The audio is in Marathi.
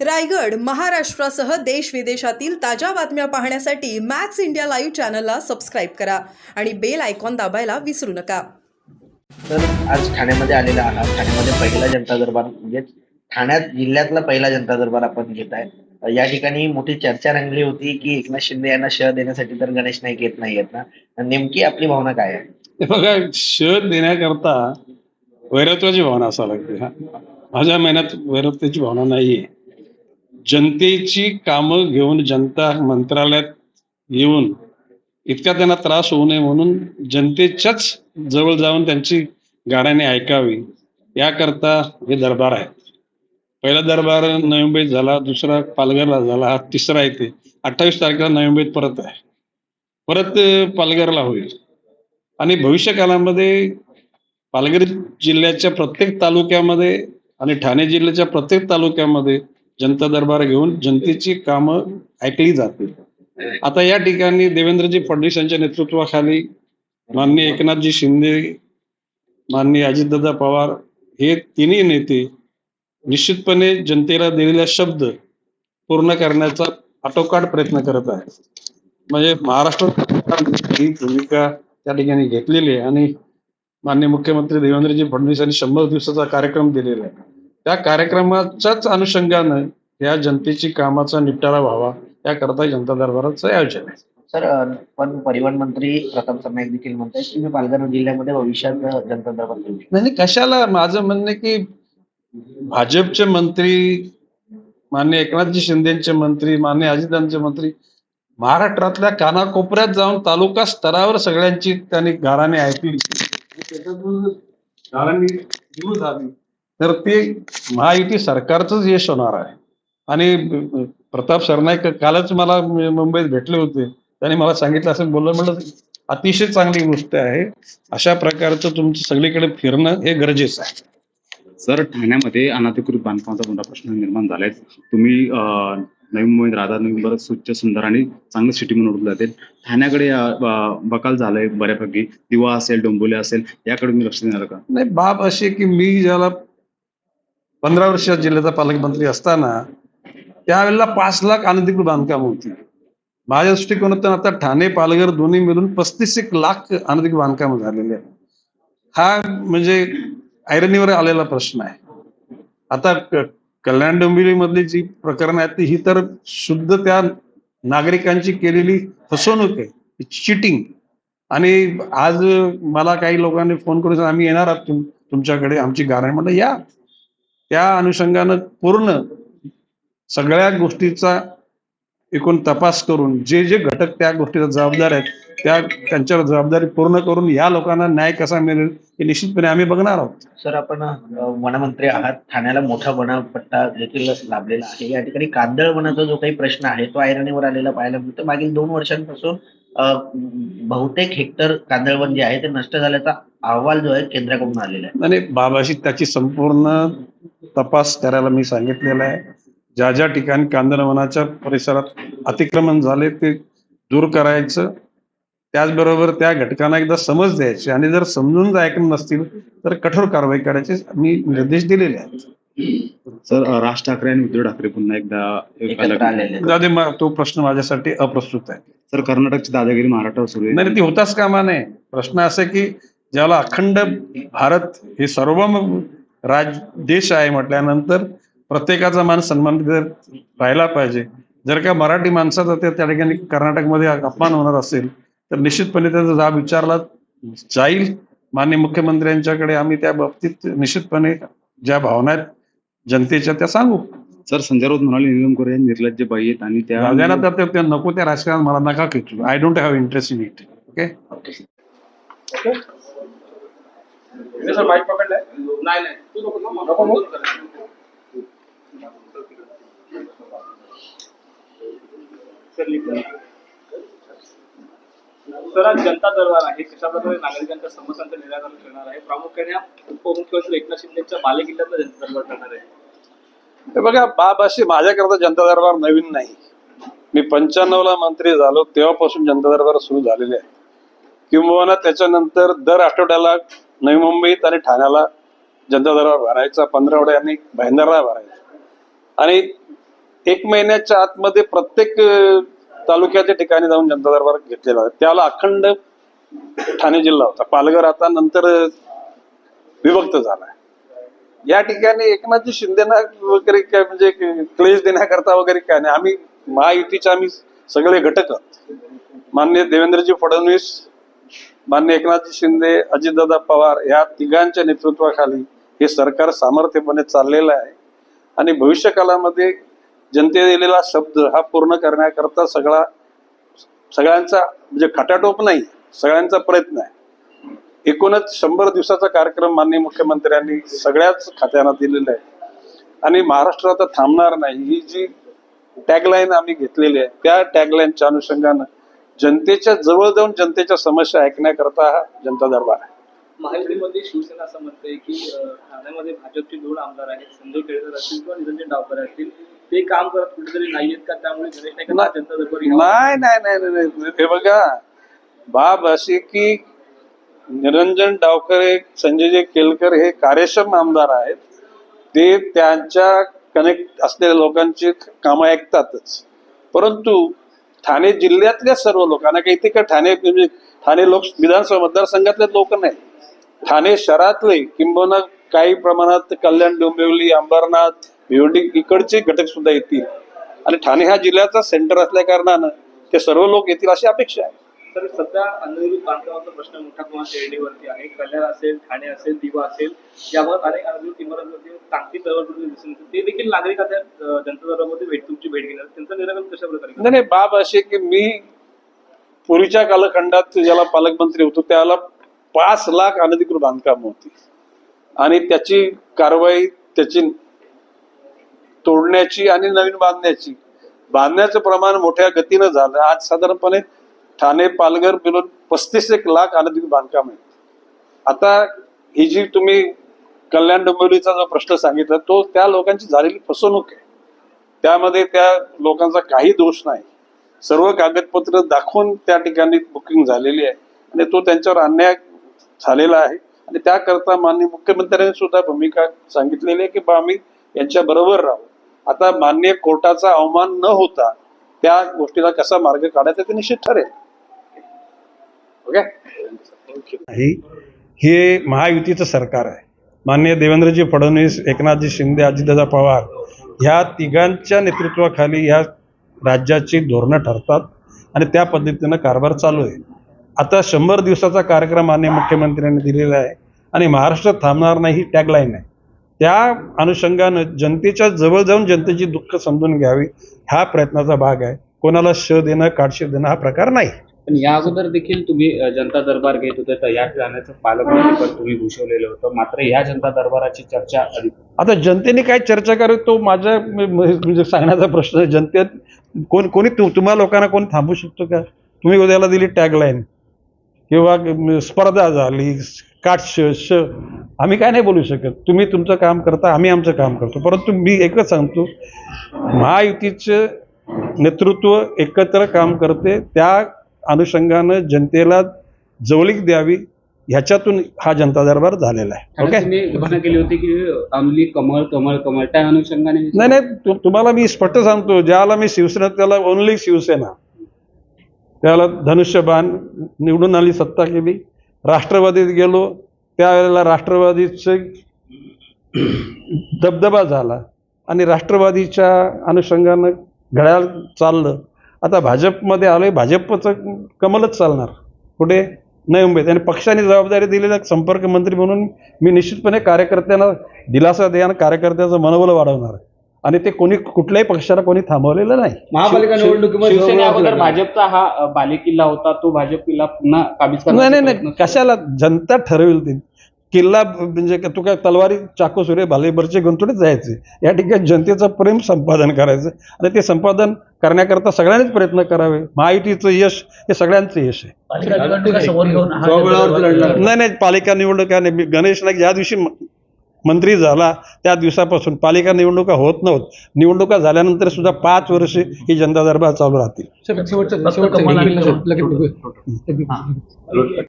रायगड महाराष्ट्रासह देश विदेशातील ताज्या बातम्या पाहण्यासाठी मॅक्स इंडिया लाईव्ह चॅनलला सबस्क्राईब करा आणि बेल आयकॉन दाबायला विसरू नका. तर आज ठाण्यामध्ये आलेला आहात. ठाण्यामध्ये पहिला जनता दरबार म्हणजे ठाण्यात जिल्ह्यातला पहिला जनता दरबार आपण घेत आहे. या ठिकाणी मोठी चर्चा रंगली होती की एकनाथ शिंदे यांना शह देण्यासाठी तर गणेश नाईक येत नाही येत ना नेमकी आपली भावना काय आहे? हे बघा शोध देण्याकरता वैरत्वाची भावना असावी लागते हा. माझ्या महिन्यात वैरत्वाची भावना नाहीये. जनतेची कामं घेऊन जनता मंत्रालयात येऊन इतका त्यांना त्रास होऊ नये म्हणून जनतेच्याच जवळ जाऊन त्यांची गाण्याने ऐकावी याकरता हे दरबार आहेत. पहिला दरबार नवी मुंबईत झाला दुसरा पालघरला झाला हा तिसरा येते अठ्ठावीस तारखेला नवी मुंबईत परत आहे. परत पालघरला होईल. आणि भविष्य काळामध्ये पालघर जिल्ह्याच्या प्रत्येक तालुक्यामध्ये आणि ठाणे जिल्ह्याच्या प्रत्येक तालुक्यामध्ये जनता दरबार घेऊन जनतेची कामं ऐकली जातील. आता या ठिकाणी देवेंद्रजी फडणवीस यांच्या नेतृत्वाखाली माननीय एकनाथजी शिंदे माननीय अजितदादा पवार हे तिन्ही नेते निश्चितपणे जनतेला दिलेला शब्द पूर्ण करण्याचा आटोकाट प्रयत्न करत आहे म्हणजे महाराष्ट्र ही भूमिका त्या ठिकाणी घेतलेली आहे आणि माननीय मुख्यमंत्री देवेंद्रजी फडणवीस यांनी शंभर दिवसाचा कार्यक्रम दिलेला आहे. त्या कार्यक्रमाच्याच अनुषंगानं या जनतेची कामाचा निपटारा व्हावा याकरता जनता दरबाराचं आयोजन आहे. सर पण परिवहन मंत्री प्रताप सरनाईक देखील म्हणतात की मी पालघर जिल्ह्यामध्ये भविष्यात जनता दरबार घेऊ. नाही कशाला? माझं म्हणणं की भाजपचे मंत्री मान्य एकनाथजी शिंदेचे मंत्री मान्य अजितांचे मंत्री महाराष्ट्रातल्या कानाकोपऱ्यात जाऊन तालुका स्तरावर सगळ्यांची त्यांनी गाराने ऐकली. त्याच्यातून गारांनी सुरू झाली. तर ते महायुती सरकारचंच यश होणार आहे. आणि प्रताप सरनाईक कालच मला मुंबईत भेटले होते. त्यांनी मला सांगितलं असं बोललं म्हणलं अतिशय चांगली गोष्ट आहे. अशा प्रकारचं तुमचं सगळीकडे फिरणं हे गरजेचं आहे. सर ठाण्यामध्ये अनधिकृत बांधकामाचा मोठा प्रश्न निर्माण झालाय. तुम्ही नवी मुंबईत बरंच स्वच्छ सुंदर आणि चांगलं सिटी म्हणून ओळखलं जाते. ठाण्याकडे बकाल झालंय बऱ्यापैकी. दिवा असेल डोंबोले असेल याकडे मी लक्ष देणार का? नाही बाब अशी की मी ज्याला पंधरा वर्ष जिल्ह्याचा पालकमंत्री असताना त्यावेळेला पाच लाख अनधिकृत बांधकाम होती. माझ्या दृष्टिकोनातून आता ठाणे पालघर दोन्ही मिळून पस्तीस एक लाख अनधिकृत बांधकाम झालेले आहेत. हा म्हणजे ऐरणीवर आलेला प्रश्न आहे. आता कल्याण डोंबिवली मधली जी प्रकरण आहेत ती ही तर शुद्ध त्या नागरिकांची केलेली फसवणूक आहे. चिटिंग आणि आज मला काही लोकांनी फोन करून आम्ही येणार आहोत तुम- तुमच्याकडे आमची गारण म्हणलं या त्या अनुषंगानं पूर्ण सगळ्या गोष्टीचा एकूण तपास करून जे जे घटक त्या गोष्टीचा जबाबदार आहेत त्या त्यांच्यावर जबाबदारी पूर्ण करून या लोकांना न्याय कसा मिळेल हे निश्चितपणे आम्ही बघणार आहोत. सर आपण वनमंत्री आहात. ठाण्याला मोठा वनपट्टा देखील लाभलेला आहे. या ठिकाणी कांदळ वनाचा जो काही प्रश्न आहे तो ऐरणीवर आलेला पाहायला मिळतो. मागील दोन वर्षांपासून बहुतेक हेक्टर कांदळवन जे आहे ते नष्ट झाल्याचा अहवाल जो आहे केंद्राकडून आलेला आहे. आणि बाबाशी त्याची संपूर्ण तपास करायला मी सांगितलेला आहे. ज्या ज्या ठिकाणी कांदळवनाच्या परिसरात अतिक्रमण झाले ते दूर करायचं. त्याचबरोबर त्या घटकांना एकदा समज द्यायची. आणि जर समजून जर ऐकत नसतील तर कठोर कारवाई करायचे मी निर्देश दिलेले आहेत. सर राज ठाकरे आणि उद्धव ठाकरे पुन्हा एकदा. जाऊ दे, मग तो प्रश्न माझ्यासाठी अप्रस्तुत आहे. सर कर्नाटकची दादागिरी महाराष्ट्रावर सुरू आहे. नाही ती होताच कामा नये. प्रश्न असा आहे की ज्याला अखंड भारत हे सर्व राज देश आहे म्हटल्यानंतर प्रत्येकाचा मान सन्मान राहिला पाहिजे. जर का मराठी माणसाचा त्या त्या ठिकाणी कर्नाटकमध्ये अपमान होणार असेल तर निश्चितपणे त्याचा जाब विचारला जाईल. माननीय मुख्यमंत्र्यांच्याकडे आम्ही त्या बाबतीत निश्चितपणे ज्या भावना आहेत जनतेच्या त्या सांगू. सर संजय राऊत म्हणाले निलम गोरे हे निर्लज्ज बाई आहेत आणि त्या राजाला तर ते- ते नको त्या राजकारण मला नका खेचू. I don't have interest in it okay sir mike पकडलाय? नाही नाही. तू नको नको मग सर आज जनता दरबार आहे. कशा प्रकारे नागरिकांच्या समस्यांचं निराकरण करणार आहे? प्रामुख्याने उपमुख्यमंत्री एकनाथ शिंदेच्या बालेकिल्ल्यातला जनता दरबार करणार आहे. हे बघा बाब अशी माझ्याकरता जनता दरबार नवीन नाही. मी पंच्याण्णव ला मंत्री झालो तेव्हापासून जनता दरबार सुरू झालेले आहे. किंबहुना त्याच्यानंतर दर आठवड्याला नवी मुंबईत आणि ठाण्याला जनता दरबार भरायचा पंधरावड्याने भाईंदरला भरायचा. आणि एक महिन्याच्या आतमध्ये प्रत्येक तालुक्याच्या ठिकाणी जाऊन जनता दरबार घेतलेला आहे त्याला अखंड ठाणे जिल्हा होता. पालघर आता नंतर विभक्त झालाय या ठिकाणी एकनाथजी शिंदेना वगैरे काय म्हणजे क्लेश देण्याकरता वगैरे काय नाही. आम्ही महायुतीचे आम्ही सगळे घटक आहोत. मान्य देवेंद्रजी फडणवीस मान्य एकनाथजी शिंदे अजितदादा पवार या तिघांच्या नेतृत्वाखाली हे सरकार सामर्थ्यपणे चाललेलं आहे. आणि भविष्य काळामध्ये जनते दिलेला शब्द हा पूर्ण करण्याकरता सगळा सगळ्यांचा म्हणजे खटाटोप नाही सगळ्यांचा प्रयत्न आहे. एकूणच शंभर दिवसाचा कार्यक्रम माननीय मुख्यमंत्र्यांनी सगळ्याच खात्यांना दिलेला आहे. आणि महाराष्ट्र आता थांबणार नाही. ही जी टॅगलाईन आम्ही घेतलेली आहे त्या टॅगलाईनच्या अनुषंगानं जनतेच्या जवळ जाऊन जनतेच्या समस्या ऐकण्याकरता हा जनता दरबार आहे. महायुतीमध्ये शिवसेना असं म्हणते की ठाण्यामध्ये भाजपचे दोन आमदार आहेत संजय केळकर असतील किंवा निरंजन डावकर असतील. ते काम करत कुठेतरी नाहीयेत का? त्यामुळे गणेश? नाही नाही नाही नाही, नाही. हे बघा बाब अशी की निरंजन डावकर संजय केलकर हे कार्यक्षम आमदार आहेत. ते त्यांच्या कनेक्ट असलेल्या लोकांची कामं ऐकतातच. परंतु ठाणे जिल्ह्यातल्या सर्व लोकांना काही ते का ठाणे म्हणजे ठाणे लोक विधानसभा मतदारसंघातले लोक नाही ठाणे शहरातले किंबहुना काही प्रमाणात कल्याण डोंबिवली अंबरनाथ भिवंडी इकडचे घटक सुद्धा येतील आणि ठाणे हा जिल्ह्याचा सेंटर असल्या कारणानं ते सर्व लोक येतील अशी अपेक्षा आहे तर सध्या अनधिकृत बांधकामाचा प्रश्न मोठ्या प्रमाणात शेरडीवरती आहे कल्याण असेल ठाणे असेल दिवा असेल यावर अनेक अनधिकृत इमारतीवरती टांगती चळवळ दिसून. ते देखील नागरिक आता जनता दरबारमध्ये भेट तुमची भेट घेणार त्यांचं निराकरण कशा प्रकारे? नाही नाही बाब अशी की मी पूर्वीच्या कालखंडात ज्याला पालकमंत्री होतो त्याला पाच लाख अनधिकृत बांधकाम होती. आणि त्याची कारवाई त्याची तोडण्याची आणि नवीन बांधण्याची बांधण्याचं प्रमाण मोठ्या गतीनं झालं. आज साधारणपणे ठाणे पालघर मिळून पस्तीस एक लाख अनधिकृत बांधकाम आहेत. आता ही जी तुम्ही कल्याण डोंबिवलीचा जो प्रश्न सांगितला तो त्या लोकांची झालेली फसवणूक आहे. त्यामध्ये त्या लोकांचा काही दोष नाही. सर्व कागदपत्र दाखवून त्या ठिकाणी बुकिंग झालेली आहे. आणि तो त्यांच्यावर अन्याय झालेला आहे. आणि त्याकरता माननीय मुख्यमंत्र्यांनी सुद्धा भूमिका सांगितलेली आहे की बा आम्ही यांच्या बरोबर राहू. आता मान्य कोर्टाचा अवमान न होता त्या गोष्टीला कसा मार्ग काढायचा ते निश्चित ठरेल. ओके नाही हे महायुतीचं सरकार आहे. माननीय देवेंद्रजी फडणवीस एकनाथजी शिंदे अजितदादा पवार ह्या तिघांच्या नेतृत्वाखाली ह्या राज्याची धोरणं ठरतात आणि त्या पद्धतीनं कारभार चालू आहे. आता शंभर दिवसाचा कार्यक्रम माननीय मुख्यमंत्र्यांनी दिलेला आहे आणि महाराष्ट्र थांबणार नाही ही टॅगलाईन आहे. त्या अनुषंगानं जनतेच्या जवळ जाऊन जनतेची दुःख समजून घ्यावी हा प्रयत्नाचा भाग आहे. कोणाला श देणं काटशे देणं हा प्रकार नाही. पण या अगोदर देखील तुम्ही जनता दरबार घेत होते तर या जाण्याचं पालकमंत्री पण तुम्ही भूषवलेलं होतं. मात्र या जनता दरबाराची चर्चा आता जनतेने काय चर्चा करावी तो माझ्या म्हणजे सांगण्याचा प्रश्न आहे. जनतेत कोण कोणी तु- तुम्हा लोकांना कोणी थांबू शकतो का? तुम्ही उद्याला दिली टॅगलाईन किंवा स्पर्धा झाली काटश श आम्ही काय नाही बोलू शकत. तुम्ही तुमचं काम करता आम्ही आमचं काम करतो. परंतु मी एकच सांगतो महायुतीचं नेतृत्व एकत्र काम करते त्या अनुषंगानं जनतेला जवळीक द्यावी ह्याच्यातून हा जनता दरबार झालेला आहे. ओके? केली होती की अंमली कमळ कमळ कमळ त्या अनुषंगाने नाही नाही तुम्हाला मी स्पष्ट सांगतो ज्याला मी शिवसेना त्याला ओनली शिवसेना. त्यावेळेला धनुष्यबाण निवडून आली सत्ता केली. राष्ट्रवादीत गेलो त्यावेळेला राष्ट्रवादीचं दबदबा झाला आणि राष्ट्रवादीच्या अनुषंगानं घड्याळ चाललं. आता भाजपमध्ये आलोय भाजपचं कमलच चालणार. कुठे नाही मुंबईत. आणि पक्षाने जबाबदारी दिलेल्या संपर्क मंत्री म्हणून मी निश्चितपणे कार्यकर्त्यांना दिलासा दे आणि कार्यकर्त्याचं मनोबल वाढवणार. आहे आणि ते कोणी कुठल्याही पक्षाला कोणी थांबवलेलं नाही. महापालिका शिव- निवडणुकीमध्ये शिवसेने अगोदर भाजपचा हा अ, बालेकिल्ला होता तो भाजप किल्ला पुन्हा काबीज नाही नाही प्रयत्न नाही. कशाला? जनता ठरवेल ती. किल्ला म्हणजे का तू काय तलवारी चाकू सुरे भालेबरचे गुंतवणूक जायचे. या ठिकाणी जनतेचं प्रेम संपादन करायचं. आणि ते संपादन करण्याकरता सगळ्यांनीच प्रयत्न करावे. महायुतीचं यश हे सगळ्यांचं यश आहे. नाही नाही पालिका निवडणुका नाही मी गणेश नाईक ज्या दिवशी म- मंत्री झाला त्या दिवसापासून पालिका निवडणुका होत नव्हत. निवडणुका झाल्यानंतर सुद्धा पाच वर्ष ही जनता दरबार चालू राहतील.